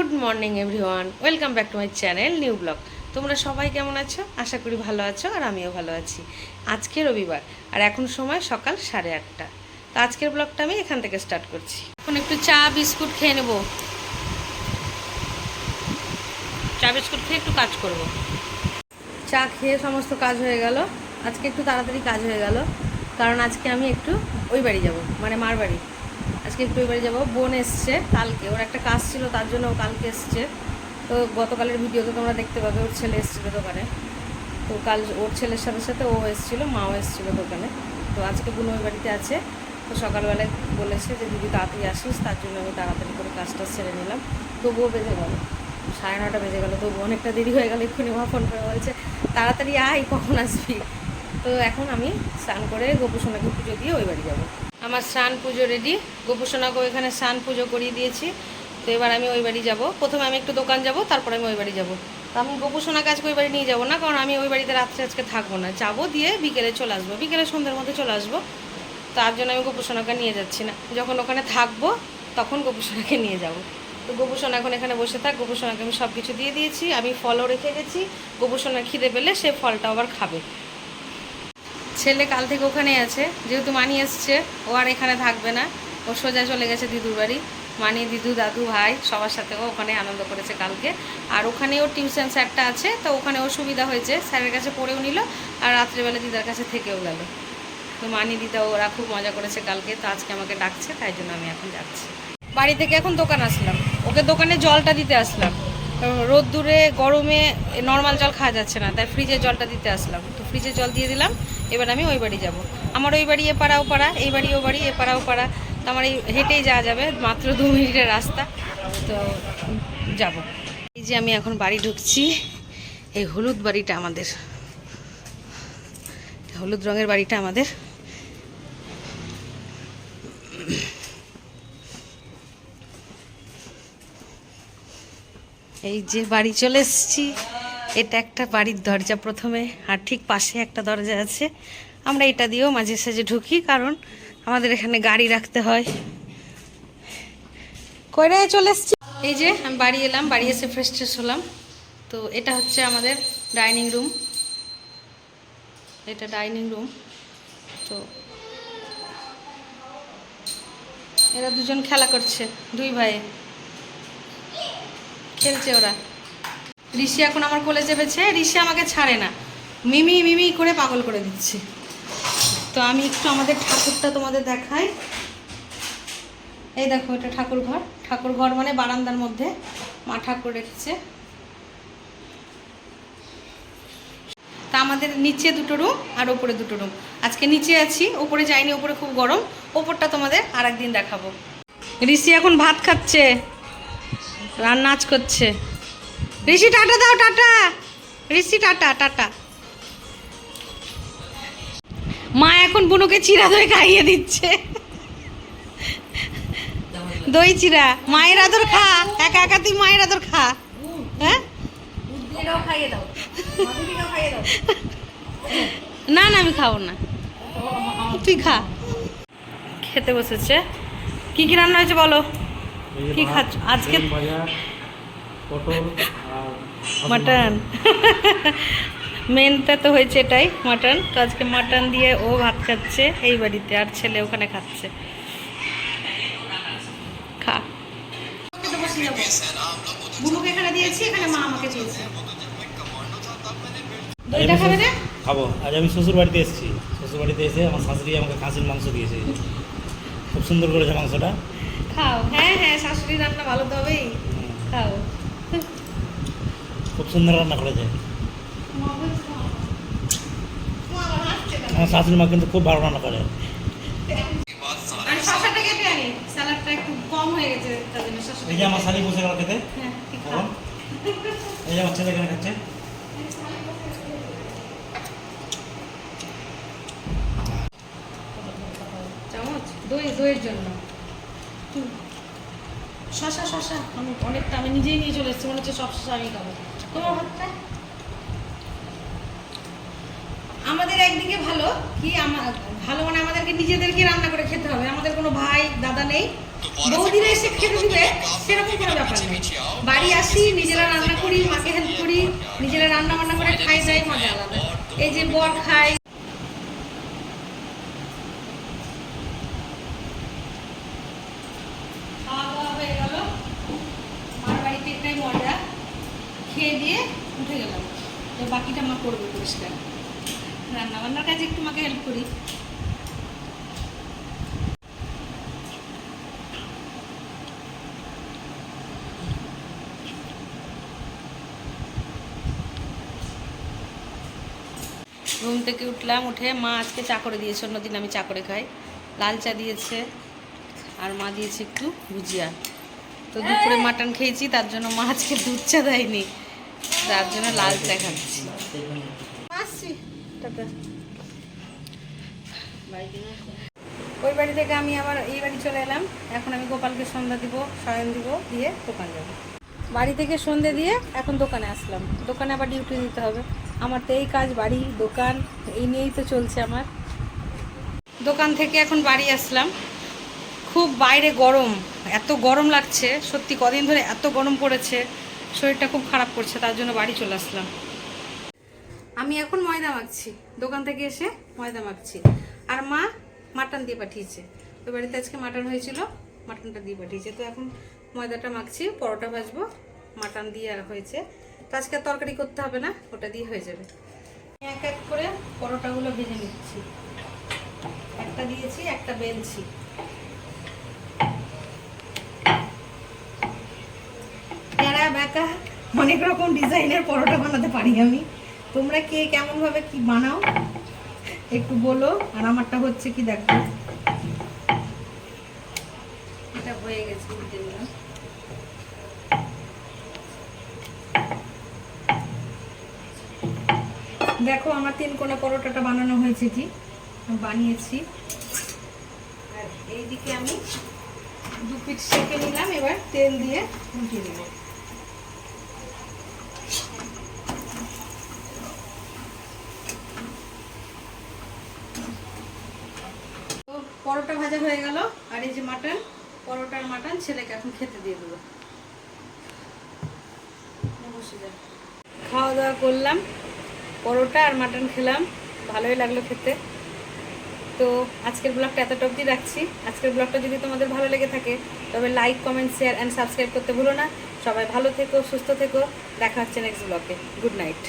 Good morning everyone, welcome back to my channel new blog. তোমরা সবাই কেমন আছো? আশা করি ভালো আছো আর আমিও ভালো আছি। আজকে রবিবার, আর এখন সময় সকাল সাড়ে আটটা। তো আজকের ব্লগটা আমি এখান থেকে স্টার্ট করছি। এখন একটু চা, বিস্কুট খেয়ে নেব। চা, বিস্কুট খেয়ে একটু কাজ করব। চা খেয়ে সমস্ত কাজ হয়ে গেল। আজকে একটু তাড়াতাড়ি কাজ হয়ে গেল। কারণ আজকে আমি একটু ওই বাড়ি যাব মানে মার বাড়ি। আজকে একটু বাড়ি যাব। বোন এসছে কালকে। ওর একটা কাজ ছিল, তার জন্য ও কালকে এসছে। তো গতকালের ভিডিও তো তোমরা দেখতে পাবে, ওর ছেলে এসেছিল দোকানে। তো কাল ওর ছেলের সাথে সাথে ও এসেছিল, মাও এসেছিল দোকানে। তো আজকে বোন ওই বাড়িতে আছে। তো সকালবেলায় বলেছে যে, দিদি, তাড়াতাড়ি আসিস, তার জন্য আমি তাড়াতাড়ি করে কাজটা সেরে নিলাম। তবুও বেজে গেল। সাড়ে নটা বেজে গেলো, তবু অনেকটা দেরি হয়ে গেল, এক্ষুনি মা ফোন করে বলছে, তাড়াতাড়ি আয়, কখন আসবি? তো এখন আমি স্নান করে গোপুসোনাকে পুজো দিয়ে ওই বাড়ি যাব। আমার স্নান পুজো রেডি গোপুসোনাকেও এখানে স্নান পুজো করিয়ে দিয়েছি। তো এবার আমি ওই বাড়ি যাব। প্রথমে আমি একটু দোকান যাব, তারপর আমি ওই বাড়ি যাব। তো আমি গোপুসোনাকে আজকে ওই বাড়ি নিয়ে যাব না, কারণ আমি ওই বাড়িতে রাত্রে আজকে থাকব না। যাব দিয়ে বিকেলে চলে আসব। বিকেলে সন্ধ্যের মধ্যে চলে আসব। তার জন্য আমি গোপুসোনাকে নিয়ে যাচ্ছি না। যখন ওখানে থাকব, তখন গোপুসোনাকে নিয়ে যাব। তো গোপুসোনা এখন এখানে বসে থাক। গোপুসোনাকে আমি সব কিছু দিয়ে দিয়েছি। আমি ফলও রেখে গেছি। গোপুসোনা খিদে পেলে সে ফলটা আবার খাবে। ছেলে কাল থেকে ওখানে আছে। যেহেতু মানি এসছে, ও আর এখানে থাকবে না। ও সোজা চলে গেছে দিদুর বাড়ি। মানি, দিদু, দাদু, ভাই সবার সাথে ও ওখানে আনন্দ করেছে কালকে। আর ওখানে ওর টিউশন স্যারটা আছে, তো ওখানে ওর সুবিধা হয়েছে। স্যারের কাছে পড়েও নিল আর রাত্রেবেলা দিদার কাছে থেকেও গেল। তো মানি, দিদা, ওরা খুব মজা করেছে কালকে, তো আজকে আমাকে ডাকছে, তাই জন্য আমি এখন যাচ্ছি। বাড়ি থেকে এখন দোকান আসলাম। ওকে দোকানে জলটা দিতে আসলাম। রোদ্দুরে গরমে নর্মাল জল খাওয়া যাচ্ছে না, তাই ফ্রিজের জলটা দিতে আসলাম। তো ফ্রিজের জল দিয়ে দিলাম। এবার আমি ওই বাড়ি যাব। আমার ওই বাড়ি, এ পাড়া পাড়া, এই বাড়ি, ও বাড়ি, এ পাড়া পাড়া। তো আমার এই হেঁটেই যাওয়া যাবে, মাত্র দু মিনিটের রাস্তা। তো যাব। এই যে আমি এখন বাড়ি ঢুকছি, এই হলুদ বাড়িটা আমাদের। হলুদ রঙের বাড়িটা আমাদের। এই যে বাড়ি চলে এসেছি। এটা একটা বাড়ির দরজা প্রথমে, আর ঠিক পাশে একটা দরজা আছে। আমরা এটা দিয়েও মাঝে সাঝে ঢুকি, কারণ আমাদের এখানে গাড়ি রাখতে হয়। কয়রে চলে এসেছি। এই যে, আমি বাড়ি এলাম, বাড়ি এসে ফ্রেশ ট্রেশ হলাম। তো এটা হচ্ছে আমাদের ডাইনিং রুম। এটা ডাইনিং রুম। তো এরা দুজন খেলা করছে, দুই ভাইয়ে খেলছে ওরা। ঋষি এখন আমার কোলে চেপেছে, ঋষি আমাকে ছাড়ে না। মিমি মিমি করে পাগল করে দিচ্ছে। তো আমি একটু আমাদের ঠাকুরটা তোমাদের দেখাই। এই দেখো, এটা ঠাকুর ঘর ঠাকুর ঘর মানে বারান্দার মধ্যে মা ঠাকুর রেখেছে। তা আমাদের নিচে দুটো রুম আর ওপরে দুটো রুম আজকে নিচে আছি, ওপরে যাইনি, ওপরে খুব গরম। ওপরটা তোমাদের আর একদিন দেখাবো। ঋষি এখন ভাত খাচ্ছে রান নাচ করছে। ঋষি টাটা দাও টাটা। Rishi tata tata. মা এখন বুনুকে চিরা দই খাইয়ে দিচ্ছে। দই চিরা। মায়ের আদর খা। একা একা তুই মায়ের আদর খা। হ্যাঁ? না না আমি খাব না। তুই খা। খেতে বসেছে। কি কি রান্না হয়েছে বলো? কি খাচ্ছ? আজকে পটল। মাটন মেনটা তো হয়েছে এটাই মাটন তো আজকে মাটন দিয়ে ও ভাত খাচ্ছে এই বাড়িতে আর ছেলে ওখানে খাচ্ছে। খা। বুনুকে এখানে দিয়েছি এখানে মা আমাকে দিয়েছে। দইটা খাবে রে? খাব। আজ আমি শ্বশুর বাড়িতে এসেছি। শ্বশুর বাড়িতে এসে আমার শাশুড়ি আমাকে খাসির মাংস দিয়েছে। খুব সুন্দর করেছে মাংসটা। খাও। হ্যাঁ হ্যাঁ শাশুড়ি রান্না ভালো তো হবেই। খাও। খুব সুন্দর রান্না করেছে। আমার শাশুড়ি মা কিন্তু খুব ভালো রান্না করে। হয়ে এই যে আমার শাড়ি বসে গেল খেতে। হ্যাঁ এই যে আমার ছেলে এখানে খাচ্ছে। চামচ দই দইয়ের জন্য। শশা শশা আমি অনেকটা, আমি নিজেই নিয়ে চলে এসেছি, মনে হচ্ছে সব শশা আমি খাব তোমার ভাতটা আমাদের একদিকে ভালো, কি আমার ভালো মানে আমাদেরকে নিজেদেরকে রান্না করে খেতে হবে। আমাদের কোনো ভাই, দাদা নেই। বৌদিরা এসে খেতে দিবে, সেরকম কোনো ব্যাপার নেই। বাড়ি আসি, নিজেরা রান্না করি, মাকে হেল্প করি, নিজেরা রান্না বান্না করে খাই, যাই, মজা আলাদা। এই যে বর খাই খাওয়া দাওয়া হয়ে গেল মার বাড়িতে এটাই মজা খেয়ে দিয়ে উঠে গেলাম। তো বাকিটা মা করবে পরিষ্কার। রান্না বান্নার কাজে একটু মাকে হেল্প করি। ঘুম থেকে উঠলাম উঠে মা আজকে চা করে দিয়েছে অন্যদিন আমি চা করে খাই। লাল চা দিয়েছে আর মা দিয়েছে একটু ভুজিয়া। তো দুপুরে মাটন খেয়েছি তার জন্য মা আজকে দুধ চা দেয়নি। তার জন্য লাল চা খাচ্ছি ওই বাড়ি থেকে আমি আবার এই বাড়ি চলে এলাম। এখন আমি গোপালকে সন্ধ্যা দিব শয়ন দিব দিয়ে দোকান যাব। বাড়ি থেকে সন্ধে দিয়ে এখন দোকানে আসলাম। দোকানে আবার ডিউটি দিতে হবে। আমার তো এই কাজ বাড়ি দোকান এই নিয়েই তো চলছে আমার। দোকান থেকে এখন বাড়ি আসলাম। খুব বাইরে গরম। এত গরম লাগছে। সত্যি কদিন ধরে এত গরম পড়েছে। শরীরটা খুব খারাপ করছে, তার জন্য বাড়ি চলে আসলাম। আমি এখন ময়দা মাখছি, দোকান থেকে এসে ময়দা মাখছি। আর মা মাটন দিয়ে পাঠিয়েছে। ওই বাড়িতে আজকে মাটন হয়েছিল, মাটনটা দিয়ে পাঠিয়েছে। তো এখন ময়দাটা মাখছি, পরোটা ভাজবো, মাটন দিয়ে আর হয়েছে। তো আজকে তরকারি করতে হবে না, ওটা দিয়ে হয়ে যাবে। এক এক করে পরোটাগুলো ভেজে নিচ্ছি। একটা দিয়েছি, একটা বেলছি। ব্যাকা অনেক রকম ডিজাইনের পরোটা বানাতে পারি আমি। তোমরা কে কেমন ভাবে কি বানাও একটু বলো। আর আমারটা হচ্ছে কি দেখো। এটা হয়ে গেছে দেখো আমার তিন কোনা পরোটাটা বানানো হয়েছে কি? বানিয়েছি। আর এইদিকে আমি দু পিঠ সেঁকে নিলাম এবার তেল দিয়ে উঠিয়ে দেবো তো পরোটা ভাজা হয়ে গেল, আর এই যে মাটন, পরোটার মাটন ছেলেকে এখন খেতে দিয়ে দেবো। খাওয়া দাওয়া করলাম, পরোটা আর মাটন খেলাম, ভালোই লাগল খেতে। তো আজকের ব্লগটা এতটা অবধি রাখছি। আজকের ব্লগটা যদি তোমাদের ভালো লেগে থাকে, তবে like comment share and subscribe করতে ভুলো না। সবাই ভালো থেকো, সুস্থ থেকো। দেখা হচ্ছে নেক্সট ব্লগে গুড নাইট